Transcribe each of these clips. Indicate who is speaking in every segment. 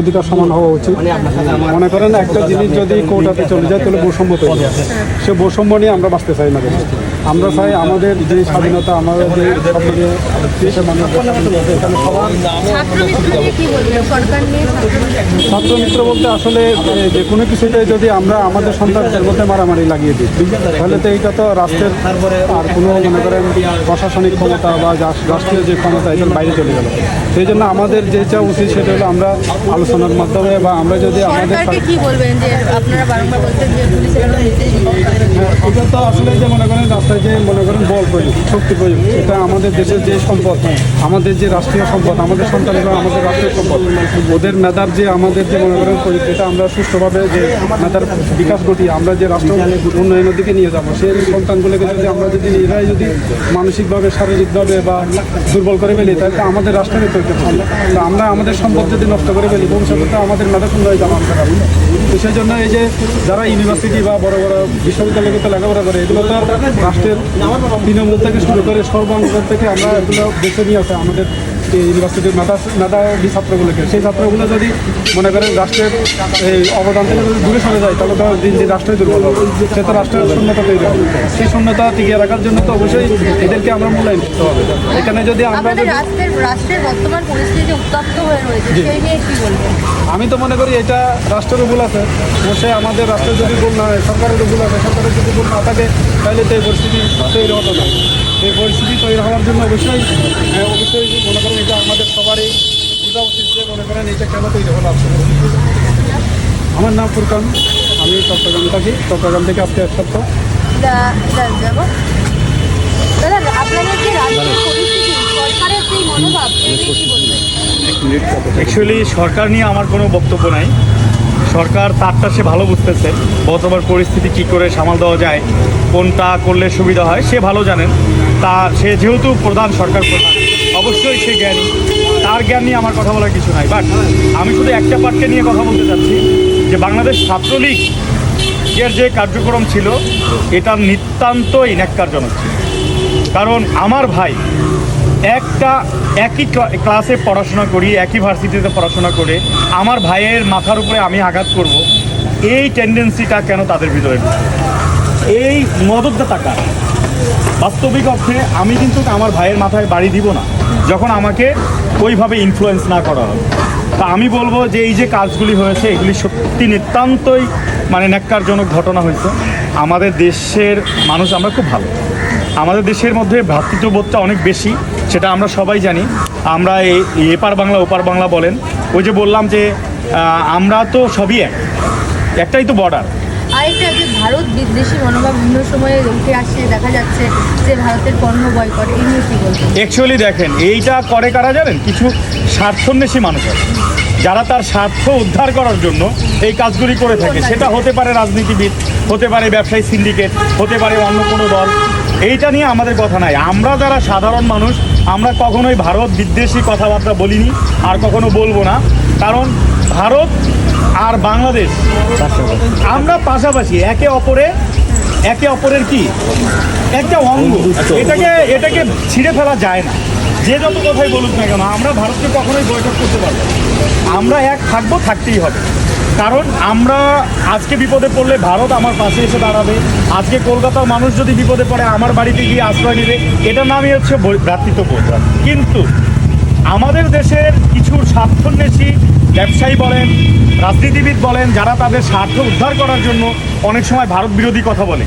Speaker 1: অধিকার সমান হওয়া উচিত মনে করেন একটা জিনিস যদি কোটাতে চলে যায় তাহলে বৈষম্য তৈরি হয়। সে বৈষম্য নিয়ে আমরা বাঁচতে চাই না। আমরা চাই আমাদের যে স্বাধীনতা আমাদের যে স্বপ্ন দেশের মানুষ এখানে সবার
Speaker 2: ছাত্র মিত্র
Speaker 1: বলতে আসলে যে কোনো কিছুতে যদি আমরা আমাদের সন্তানদের মধ্যে মারামারি লাগিয়ে দিই তাহলে তো এইটা তো রাষ্ট্রের আর কোনো মনে করেন প্রশাসনিক ক্ষমতা বা রাষ্ট্রীয় যে ক্ষমতা এটার বাইরে চলে গেল। সেই জন্য আমাদের যে যেটা উচিত সেটা হলো আমরা আলোচনার মাধ্যমে বা আমরা যদি আমাদের
Speaker 2: কি বলবেন যে আপনারা বারংবার বলছেন যে পুলিশের একটা নির্দেশ
Speaker 1: হ্যাঁ, এটা তো আসলে যে মনে করেন রাস্তায় যে মনে করেন বল প্রয়োগ, শক্তি প্রয়োগ, এটা আমাদের দেশের যে সম্পদ, আমাদের যে রাষ্ট্রীয় সম্পদ, আমাদের সন্তানেরা আমাদের রাষ্ট্রীয় সম্পদ, ওদের মেধার যে আমাদের যে মনে করেন প্রয়োগ, এটা আমরা সুষ্ঠুভাবে যে মেধার বিকাশ ঘটিয়ে আমরা যে রাষ্ট্র উন্নয়নের দিকে নিয়ে যাব, সেই সন্তানগুলোকে যদি আমরা যদি নিজেরাই যদি মানসিকভাবে, শারীরিকভাবে বা দুর্বল করে ফেলি, তাহলে আমাদের রাষ্ট্রের চলতে পারবে তো আমরা আমাদের সম্পদ যদি নষ্ট করে ফেলি, ভবিষ্যতে আমাদের মেধা সুন্দর জানা হবে। তো সেই জন্য এই যে যারা ইউনিভার্সিটি বা বড় বড় বিশ্ববিদ্যালয়গুলোতে লেখাপড়া করে, এগুলো তো রাষ্ট্রের তৃণমূল থেকে শুরু করে সর্বাঙ্গ থেকে আমরা এগুলো বেছে নিয়ে আসে আমাদের ইউনিভার্সিটির মেধা মেধাবী ছাত্রগুলোকে। সেই ছাত্রগুলো যদি মনে করেন রাষ্ট্রের এই অবদান থেকে যদি দূরে সরে যায় তাহলে তো দিন দিন রাষ্ট্রই দুর্বল হবে। সে তো রাষ্ট্রের শূন্যতা তৈরি হবে। সেই শূন্যতা টিকিয়ে রাখার জন্য তো অবশ্যই এদেরকে আমরা মূল্যায়ন করতে হবে। এখানে যদি আমরা
Speaker 2: রাষ্ট্রের রাষ্ট্রের বর্তমান পরিস্থিতি উত্তপ্ত হয়ে রয়েছে সেই নিয়ে কি বলবেন
Speaker 1: আমি তো মনে করি এটা রাষ্ট্রের ভুল আছে। অবশ্যই আমাদের রাষ্ট্রের যদি ভুল না হয় সরকারের ভুল আছে সরকারের যদি ভুল না থাকে তাহলে তো এই পরিস্থিতি তৈরি হতো না। এই পরিস্থিতি তৈরি হওয়ার জন্য অবশ্যই হ্যাঁ, অবশ্যই মনে করেন এটা আমাদের সবারই বোঝা উচিত যে মনে করেন এটা কেন তৈরি হলো আমার নাম ফুরকান আমি চট্টগ্রাম থাকি। চট্টগ্রাম থেকে আপনি এক সপ্তাহ
Speaker 3: অ্যাকচুয়ালি সরকার নিয়ে আমার কোনো বক্তব্য নাই। সরকার তারটা সে ভালো বুঝতেছে। বর্তমান পরিস্থিতি কি করে সামাল দেওয়া যায়, কোনটা করলে সুবিধা হয়, সে ভালো জানেন। তা সে যেহেতু প্রধান সরকার প্রধান, অবশ্যই সে জ্ঞানী। তার জ্ঞান নিয়ে আমার কথা বলার কিছু নাই। বাট আমি শুধু একটা পার্টকে নিয়ে কথা বলতে চাচ্ছি, যে বাংলাদেশ ছাত্রলীগ এর যে কার্যক্রম ছিল এটা নিতান্তই ন্যাক্কারজনক ছিল। কারণ আমার ভাই একটা একই ক্লা- ক্লাসে পড়াশোনা করি, একই ভার্সিটিতে পড়াশোনা করে, আমার ভাইয়ের মাথার উপরে আমি আঘাত করব, এই টেন্ডেন্সিটা কেন তাদের ভিতরে এই মদতটা কার? বাস্তবিক অর্থে আমি কিন্তু আমার ভাইয়ের মাথায় বাড়ি দিব না, যখন আমাকে ওইভাবে ইনফ্লুয়েন্স না করা হবে। তা আমি বলব যে এই যে কাজগুলি হয়েছে, এগুলি সত্যি নিতান্তই মানে ন্যাক্কারজনক ঘটনা হয়েছে। আমাদের দেশের মানুষ, আমরা খুব ভালো। আমাদের দেশের মধ্যে ভ্রাতৃত্ববোধটা অনেক বেশি। সেটা আমরা সবাই জানি। আমরা এপার বাংলা ওপার বাংলা বলেন। ওই যে বললাম যে আমরা তো সবই এক। একটাই তো বর্ডার
Speaker 2: আরেকটা যে ভারত বিদ্বেষী মনোভাব বিভিন্ন সময়ে উঠে আসছে দেখা যাচ্ছে যে ভারতের পণ্য বয়কট এই নিয়ে কি বলবেন?
Speaker 3: অ্যাকচুয়ালি দেখেন এইটা করে কারা জানেন? কিছু স্বার্থন্বেষী মানুষ আছে। যারা তার স্বার্থ উদ্ধার করার জন্য এই কাজগুলি করে থাকে। সেটা হতে পারে রাজনীতিবিদ হতে পারে ব্যবসায়ী সিন্ডিকেট হতে পারে অন্য কোনো দল। এইটা নিয়ে আমাদের কথা নাই। আমরা যারা সাধারণ মানুষ আমরা কখনোই ভারত বিদ্বেষী কথাবার্তা বলিনি আর কখনো বলব না। কারণ ভারত আর বাংলাদেশ আমরা পাশাপাশি একে অপরে একে অপরের কি? একটা অঙ্গ। এটাকে এটাকে ছিঁড়ে ফেলা যায় না। যে যত কথাই বলুক না কেন আমরা ভারতকে কখনোই বৈঠক করতে পারব আমরা এক থাকব থাকতেই হবে। কারণ আমরা আজকে বিপদে পড়লে ভারত আমার পাশে এসে দাঁড়াবে। আজকে কলকাতার মানুষ যদি বিপদে পড়ে আমার বাড়িতে গিয়ে আশ্রয় নেবে। এটার নামই হচ্ছে বৈ- ভ্রাতৃত্ববোধ কিন্তু আমাদের দেশের কিছু স্বার্থন্বেষী ব্যবসায়ী বলেন রাজনীতিবিদ বলেন যারা তাদের স্বার্থ উদ্ধার করার জন্য অনেক সময় ভারত বিরোধী কথা বলে।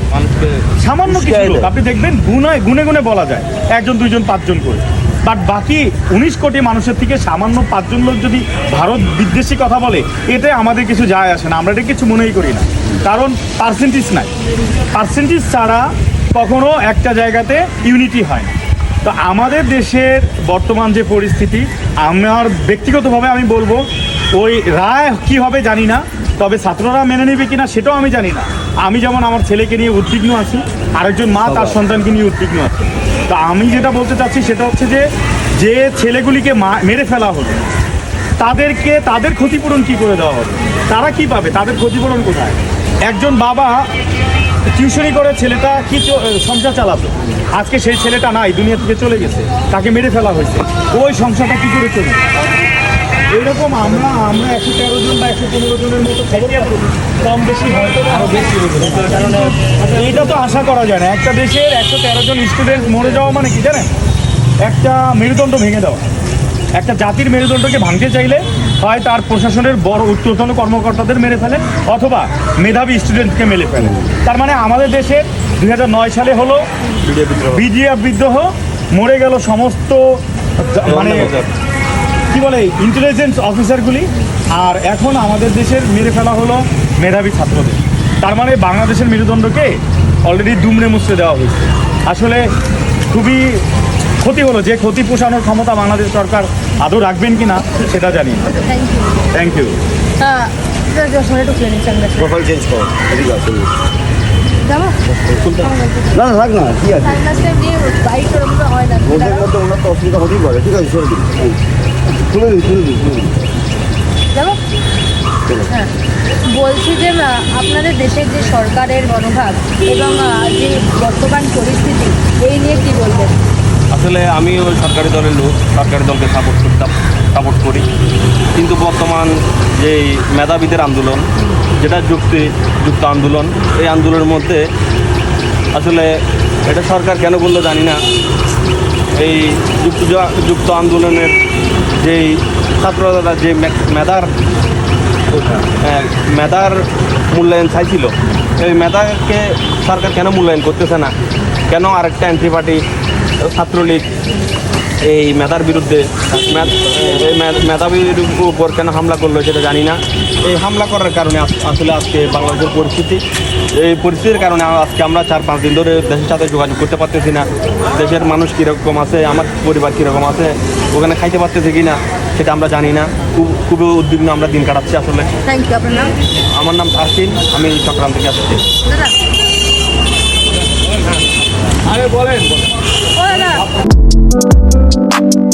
Speaker 3: সামান্য কিছু লোক আপনি দেখবেন গুনায় গুনে গুনে বলা যায় একজন দুইজন পাঁচজন করে। বাট বাকি উনিশ কোটি মানুষের থেকে সামান্য পাঁচজন লোক যদি ভারত বিদ্বেষী কথা বলে এতে আমাদের কিছু যায় আসে না। আমরা এটা কিছু মনেই করি না। কারণ পার্সেন্টেজ নাই। পার্সেন্টেজ ছাড়া কখনো একটা জায়গাতে ইউনিটি হয় না। তো আমাদের দেশের বর্তমান যে পরিস্থিতি আমার ব্যক্তিগতভাবে আমি বলব ওই রায় কি হবে জানি না তবে ছাত্ররা মেনে নেবে কিনা সেটাও আমি জানি না। আমি যেমন আমার ছেলেকে নিয়ে উদ্বিগ্ন আছি আরেকজন মা তার সন্তানকে নিয়ে উদ্বিগ্ন আছে। তো আমি যেটা বলতে চাচ্ছি সেটা হচ্ছে যে যে ছেলেগুলিকে মেরে ফেলা হলো, তাদেরকে, তাদের ক্ষতিপূরণ কি করে দেওয়া হবে? তারা কি পাবে? তাদের ক্ষতিপূরণ কোথায়? একজন বাবা টিউশনি করে ছেলেটা কি সংসার চালাতো? আজকে সেই ছেলেটা নাই, দুনিয়া থেকে চলে গেছে, তাকে মেরে ফেলা হয়েছে। ওই সংসারটা কি করে চলবে? এইরকম আমরা আমরা একশো তেরো জন বা একশো পনেরো জনের মতো খবর কম বেশি হয়তো বেশি এইটা তো আশা করা যায় না। একটা দেশের একশো তেরো জন স্টুডেন্ট মরে যাওয়া মানে কি জানেন? একটা মেরুদণ্ড ভেঙে দেওয়া। একটা জাতির মেরুদণ্ডকে ভাঙতে চাইলে হয় তার প্রশাসনের বড় উচ্চতন কর্মকর্তাদের মেরে ফেলে অথবা মেধাবী স্টুডেন্টকে মেরে ফেলে। তার মানে আমাদের দেশের দুই হাজার নয় সালে হলো বিজিএফ বিদ্রোহ। মরে গেল সমস্ত মানে কি বলে ইন্টেলিজেন্স অফিসারগুলি আর এখন আমাদের দেশের মেরে ফেলা হলো মেধাবী ছাত্রদের। তার মানে বাংলাদেশের মেরুদণ্ডকে অলরেডি দুমড়ে মুচড়ে দেওয়া হয়েছে। আসলে খুবই ক্ষতি হলো যে ক্ষতি পোষানোর ক্ষমতা বাংলাদেশ সরকার আদৌ রাখবেন কি না সেটা জানি
Speaker 2: থ্যাংক ইউ
Speaker 4: না না থাক না কি আছে?
Speaker 2: হয়
Speaker 4: অসুবিধা হতেই পারে। ঠিক আছে তুলে দিন
Speaker 2: যাব হ্যাঁ বলছি যে আপনাদের দেশের যে সরকারের মনোভাব এবং যে বর্তমান পরিস্থিতি এই নিয়ে কি বলবেন?
Speaker 5: আসলে আমি ওই সরকারি দলের লোক সরকারি দলকে সাপোর্ট করতাম সাপোর্ট করি। কিন্তু বর্তমান যে মেধাবীদের আন্দোলন যেটা যুক্তি যুক্ত আন্দোলন এই আন্দোলনের মধ্যে আসলে এটা সরকার কেন বলল জানি না। এই যুক্ত যুক্ত আন্দোলনের যেই ছাত্ররা যে মেধার হ্যাঁ, মেধার মূল্যায়ন চাইছিল এই মেধাকে সরকার কেন মূল্যায়ন করতেছে না? কেন আরেকটা এন্ট্রি পার্টি ছাত্রলীগ এই মেধার বিরুদ্ধে মেধাবীর উপর কেন হামলা করল সেটা জানি না। এই হামলা করার কারণে আসলে আজকে বাংলাদেশের পরিস্থিতি। এই পরিস্থিতির কারণে আজকে আমরা চার পাঁচ দিন ধরে দেশের সাথে যোগাযোগ করতে পারতেছি না। দেশের মানুষ কীরকম আছে আমার পরিবার কীরকম আছে ওখানে খাইতে পারতেছে কি না সেটা আমরা জানি না। খুব খুবই উদ্বিগ্ন আমরা দিন কাটাচ্ছি আসলে।
Speaker 2: থ্যাংক ইউ আপনার নাম?
Speaker 5: আমার নাম আরফিন আমি চট্টগ্রাম থেকে আসছি।
Speaker 3: আরে বলেন। thank you